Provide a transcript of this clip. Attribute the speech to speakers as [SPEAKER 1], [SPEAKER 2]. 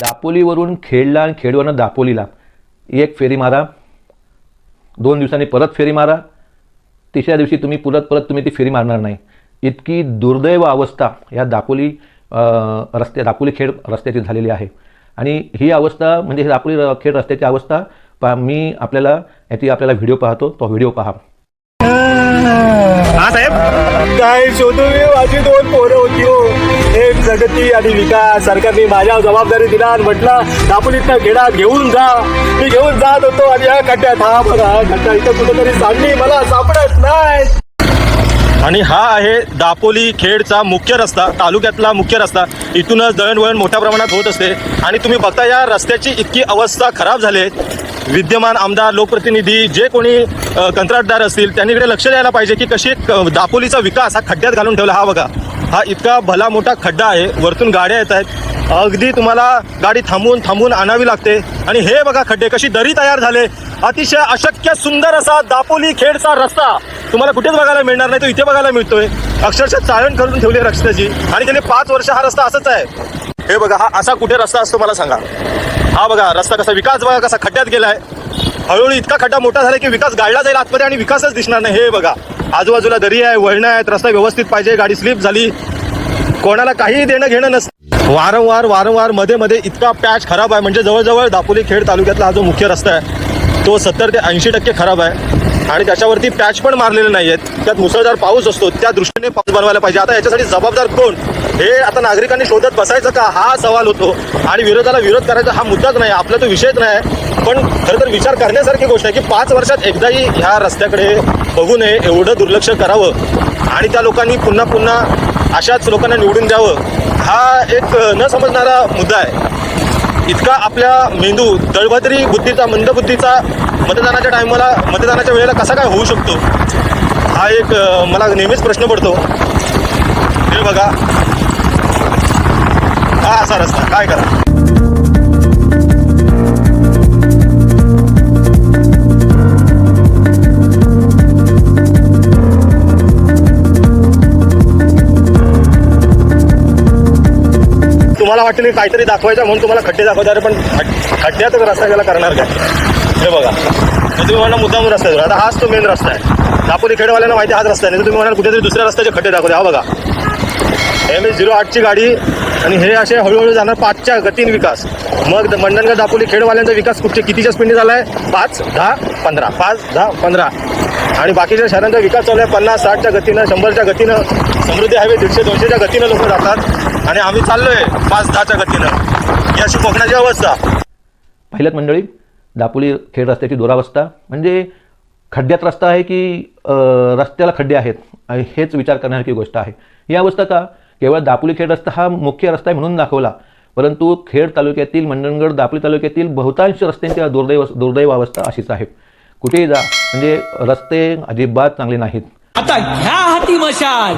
[SPEAKER 1] दापोलीवरून खेडला आणि खेडवरनं दापोलीला. एक फेरी मारा. दोन दिवसांनी परत फेरी मारा. तिसऱ्या दिवशी तुम्ही परत परत तुम्ही ती फेरी मारणार नाही. इतकी दुर्दैव अवस्था या दापोली रस्ते दापोली खेड रस्त्याची झालेली आहे. आणि ही अवस्था म्हणजे ही दापोली खेड रस्त्याची अवस्था पा मी आपल्याला याची आपल्याला व्हिडिओ पाहतो. तो व्हिडिओ पहा.
[SPEAKER 2] हा साहेब.
[SPEAKER 3] काय शोधू मी माझी दोन पोरं होती हो. प्रगती आणि विकास. सरकारने माझ्या जबाबदारी दिला आणि म्हटलं दापोलीतनं घेडा घेऊन जा. मी घेऊन जात होतो आणि या खड्ड्यात हा बघा हा खड्डा इथं कुठेतरी सांडली. मला सापडत नाही.
[SPEAKER 2] आणि हा आहे दापोली खेडचा मुख्य रस्ता तालुक्यातला मुख्य रस्ता. इथूनच दळणवळण मोठ्या प्रमाणात होत असते. आणि तुम्ही बघता या रस्त्याची इतकी अवस्था खराब झाली विद्यमान आमदार लोकप्रतिनिधी जे कोणी कंत्राटदार असतील त्यांनी इकडे लक्ष द्यायला पाहिजे की कशी दापोलीचा विकास हा खड्ड्यात घालून ठेवला. हा बघा. हा इतका भला मोठा खड्डा आहे. वरतून गाड्या येत आहेत. अगदी तुम्हाला गाडी थांबवून थांबवून आणावी लागते. आणि हे बघा खड्डे कशी दरी तयार झाले. अतिशय अशक्य सुंदर असा दापोली खेडचा रस्ता तुम्हाला कुठेच बघायला मिळणार नाही तो इथे बघायला मिळतोय. अक्षरशः चाळण करून ठेवली रस्त्याची. आणि त्याने पाच वर्ष हा रस्ता असाच आहे. हे बघा हा असा कुठे रस्ता असतो मला सांगा. हा बघा रस्ता कसा विकास बघा कसा खड्ड्यात गेलाय. हळूहळू इतका खड्डा मोठा झाला की विकास गाडला जाईल आतमध्ये आणि विकासच दिसणार नाही. हे बघा. आजूबाजूला दरी आहे वळणं आहेत रस्ता व्यवस्थित पाहिजे गाडी स्लिप झाली. कोणाला काहीही देणं घेणं नसतं वारंवार वारंवारमध्ये मध्ये इतका पॅच खराब आहे. म्हणजे जवळजवळ दापोली खेड तालुक्यातला हा जो मुख्य रस्ता आहे तो सत्तर ते ऐंशी टक्के खराब आहे. आणि त्याच्यावरती पॅच पण मारलेले नाही आहेत त्यात मुसळधार पाऊस असतो. त्या दृष्टीने पाऊस बनवायला पाहिजे. आता याच्यासाठी जबाबदार कोण? हे आता नागरिकांनी शोधत बसायचं का? हा सवाल होतो. आणि विरोधाला विरोध करायचा हा मुद्दाच नाही. आपला तो विषयच नाही. पण खरं तर विचार करण्यासारखी गोष्ट आहे की पाच वर्षात एकदाही ह्या रस्त्याकडे बघू नये. एवढं दुर्लक्ष करावं. आणि त्या लोकांनी पुन्हा पुन्हा अशाच लोकांना निवडून द्यावं. हा एक न समजणारा मुद्दा आहे. इतका आपल्या मेंदू दळभद्री बुद्धीचा मंदबुद्धीचा मतदानाच्या टायमाला मतदानाच्या वेळेला कसा काय होऊ शकतो? हा एक मला नेहमीच प्रश्न पडतो. हे बघा. हा असा रस्ता. काय करा? तुम्हाला वाटेल की काहीतरी दाखवायचं म्हणून तुम्हाला खड्डे दाखवतात. पण खड- खड्ड्यात रस्ता गेला करणार काय? हे बघा. तर तुम्ही म्हणा मुद्दाम रस्ता आहे. आता हाच तो मेन रस्ता आहे. दापोली खेडवाल्यांना माहिती हाच रस्ता आहे. नाही तर तुम्ही म्हणाल कुठेतरी दुसऱ्या रस्त्याचे खड्डे दाखवते हा बघा. एम एस झिरो आठची गाडी आणि हे असे हळूहळू जाणार पाचच्या गतीने विकास. मग द- मंडणगड दापोली खेडवाल्यांचा विकास कुठच्या कितीच्या स्पीडने झाला आहे पाच दहा पंधरा. पाच दहा पंधरा. आणि बाकीच्या शहरांचा विकास चालू आहे. पन्नास साठच्या गतीनं शंभरच्या गतीनं. समृद्धी हायवे दीडशे दोनशेच्या गतीनं लोक जातात. आणि आम्ही चाललोय पाच दहाच्या गतीनं. ही अशी कोकणाची अवस्था.
[SPEAKER 1] पहिल्यात मंडळी दापोली खेड रस्त्याची दुरावस्था म्हणजे खड्ड्यात रस्ता आहे की रस्त्याला खड्डे आहेत? हेच विचार करण्यासारखी गोष्ट आहे. ही अवस्था का? केवळ दापोली खेड रस्ता हा मुख्य रस्ता आहे म्हणून दाखवला. परंतु खेड तालुक्यातील मंडणगड दापोली तालुक्यातील बहुतांश रस्त्यांची दुर्दैव दुर्दैव अवस्था अशीच आहे. कुठेही जा म्हणजे रस्ते अजिबात चांगले नाहीत.
[SPEAKER 4] आता घ्या हाती मशाल.